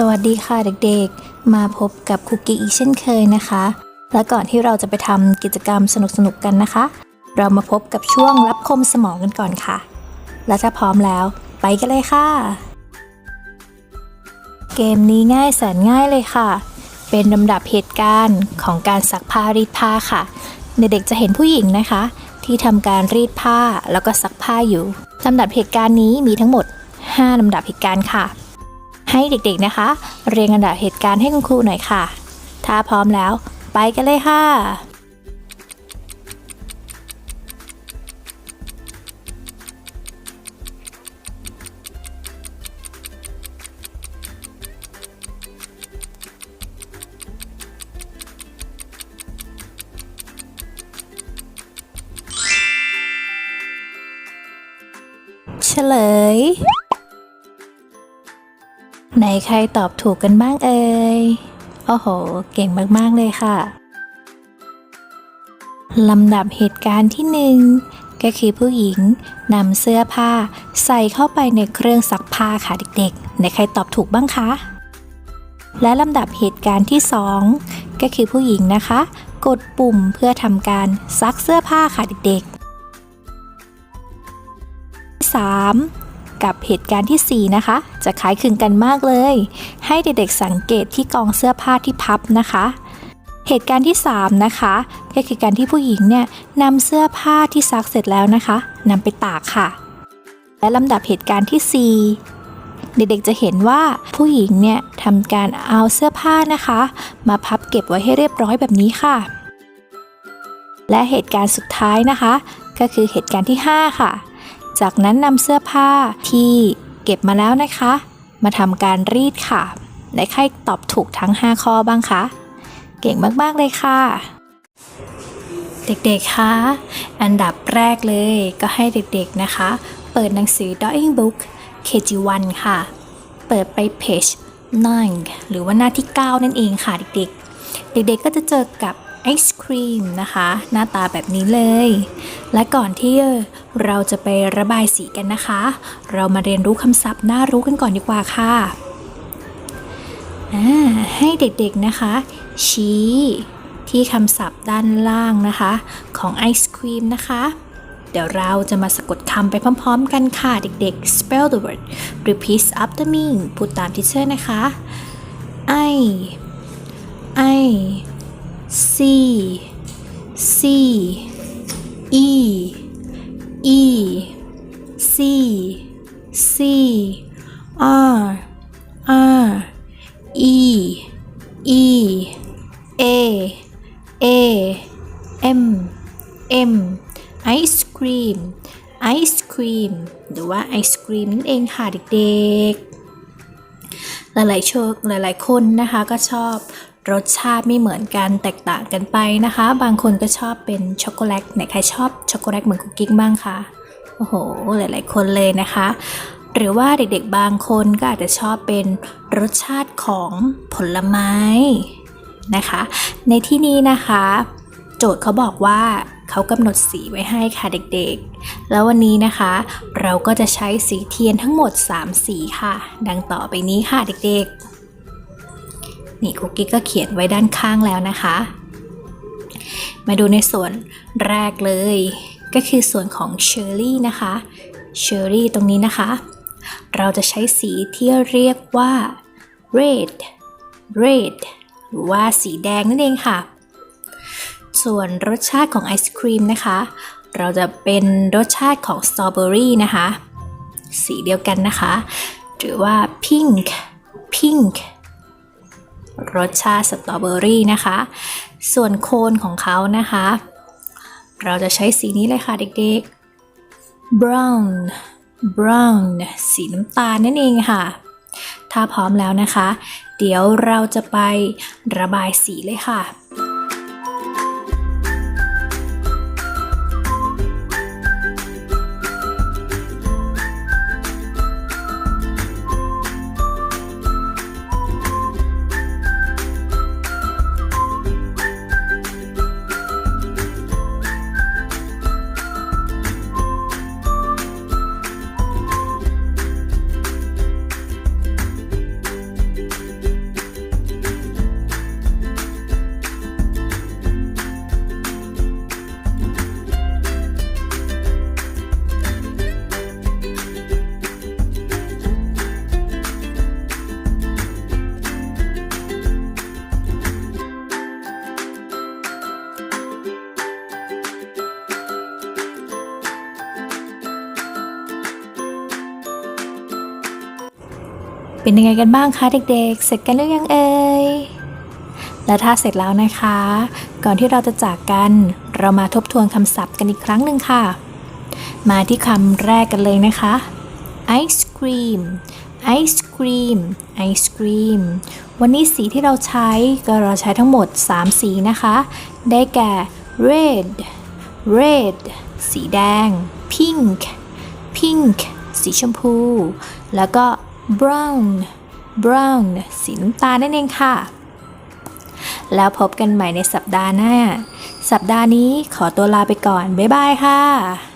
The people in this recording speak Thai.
สวัสดีค่ะเด็กๆ มาพบกับคุกกี้อีกเช่นเคยนะคะ และก่อนที่เราจะไปทำกิจกรรมสนุกๆกันนะคะ เรามาพบกับช่วงรับคมสมองกันก่อนค่ะ และถ้าพร้อมแล้ว ไปกันเลยค่ะ เกมนี้ง่ายแสนง่ายเลยค่ะ เป็นลำดับเหตุการณ์ของการซักผ้ารีดผ้าค่ะ เด็กๆจะเห็นผู้หญิงนะคะ ที่ทำการรีดผ้าแล้วก็ซักผ้าอยู่ลำดับเหตุการณ์นี้มีทั้งหมด 5ลำดับเหตุการณ์ค่ะ ให้เด็กๆนะคะ เรียงลำดับเหตุการณ์ให้คุณครูหน่อยค่ะ ถ้าพร้อมแล้ว ไปกันเลยค่ะ เฉลย ไหนใครตอบถูกกันบ้างเอ่ย โอ้โห เก่งมาก ๆ เลยค่ะ ลำดับเหตุการณ์ที่หนึ่งก็คือผู้หญิงนำเสื้อผ้าใส่เข้าไปในเครื่องซักผ้าค่ะเด็กๆ ไหนใครตอบถูกบ้างคะ และลำดับเหตุการณ์ที่สองก็คือผู้หญิงนะคะ กดปุ่มเพื่อทำการซักเสื้อผ้าค่ะเด็กๆ 3. กับเหตุการณ์ทีสี่ 4 นะคะ จะคล้ายคลึงกันมากเลย ให้เด็กๆสังเกตที่กองเสื้อผ้าที่พับนะคะ เหตุการณ์ที่ 3 นะคะก็คือการที่ผู้หญิงเนี่ยนำเสื้อผ้าที่ซักเสร็จแล้วนะคะนำไปตากค่ะ และลำดับเหตุการณ์ที่ 4เด็กๆจะเห็นว่าผู้หญิงเนี่ยทำการเอาเสื้อผ้านะคะ มาพับเก็บไว้ให้เรียบร้อยแบบนี้ค่ะ และเหตุการณ์สุดท้ายนะคะ ก็คือเหตุการณ์ที่ 5 ค่ะ จากนั้นนำเสื้อผ้าที่เก็บมาแล้วนะคะ มาทำการรีดค่ะและใครตอบถูกทั้ง 5 ข้อบ้างคะ เก่งมาก ๆ เลยค่ะ เด็ก ๆ คะ อันดับแรกเลยก็ให้เด็ก ๆ นะคะ เปิดหนังสือ Drawing Book KG1 ค่ะ เปิดไป page 9หรือว่าหน้าที่ 9 นั่นเองค่ะเด็ก ๆ เด็ก ๆ ก็จะเจอกับ ไอศครีมนะคะ หน้าตาแบบนี้เลย และก่อนที่เราจะไประบายสีกันนะคะ เรามาเรียนรู้คำศัพท์น่ารู้กันก่อนดีกว่าค่ะอ่าให้เด็กๆนะคะ ชี้ที่คำศัพท์ด้านล่างนะคะ ของไอศครีมนะคะ เดี๋ยวเราจะมาสะกดคำไปพร้อมๆกันค่ะเด็กๆ spell the word repeat after me พูดตามทิเชอร์นะคะ I C C E E C C R R E E A A M M ไอศครีมไอศครีมหรือว่าไอศครีมนั่นเองค่ะเด็กๆ หลายๆโชคหลายๆคนนะคะก็ชอบ รสชาติไม่เหมือนกันแตกต่างกันไปนะคะ บางคนก็ชอบเป็นช็อกโกแลตไหนใครชอบช็อกโกแลตเหมือนคุกกิ๊กบ้างคะโอ้โห หลาย ๆ คนเลยนะคะ หรือว่าเด็กๆบางคนก็อาจจะชอบเป็นรสชาติของผลไม้นะคะ ในที่นี้นะคะ โจทย์เขาบอกว่าเขากำหนดสีไว้ให้ค่ะเด็กๆ แล้ววันนี้นะคะ เราก็จะใช้สีเทียนทั้งหมด 3 สีค่ะ ดังต่อไปนี้ค่ะเด็กๆ นี่คุกกี้ก็เขียนไว้ด้านข้างแล้วนะคะ มาดูในส่วนแรกเลย ก็คือส่วนของเชอร์รี่นะคะเชอร์รี่ตรงนี้นะคะ เราจะใช้สีที่เรียกว่า red red หรือว่าสีแดงนั่นเองค่ะ ส่วนรสชาติของไอศครีมนะคะ เราจะเป็นรสชาติของสตรอเบอรี่นะคะ สีเดียวกันนะคะ หรือว่า pink pink รสชาติสตรอเบอรี่นะคะ ส่วนโคนของเขานะคะ เราจะใช้สีนี้เลยค่ะเด็กๆ brown brown สีน้ำตาลนั่นเองค่ะ ถ้าพร้อมแล้วนะคะ เดี๋ยวเราจะไประบายสีเลยค่ะ เป็นยังไงกันบ้างคะเด็กๆ เสร็จกันหรือยังเอ่ย และถ้าเสร็จแล้วนะคะ ก่อนที่เราจะจากกัน เรามาทบทวนคำศัพท์กันอีกครั้งหนึ่งค่ะ มาที่คำแรกกันเลยนะคะ ice cream ice cream ice cream วันนี้สีที่เราใช้ก็เราใช้ทั้งหมด 3 สีนะคะ ได้แก่ red red สีแดง pink pink สีชมพู แล้วก็ brown brown สีน้ำตาลนั่นเองค่ะ แล้วพบกันใหม่ในสัปดาห์หน้า สัปดาห์นี้ขอตัวลาไปก่อน บ๊ายบายค่ะ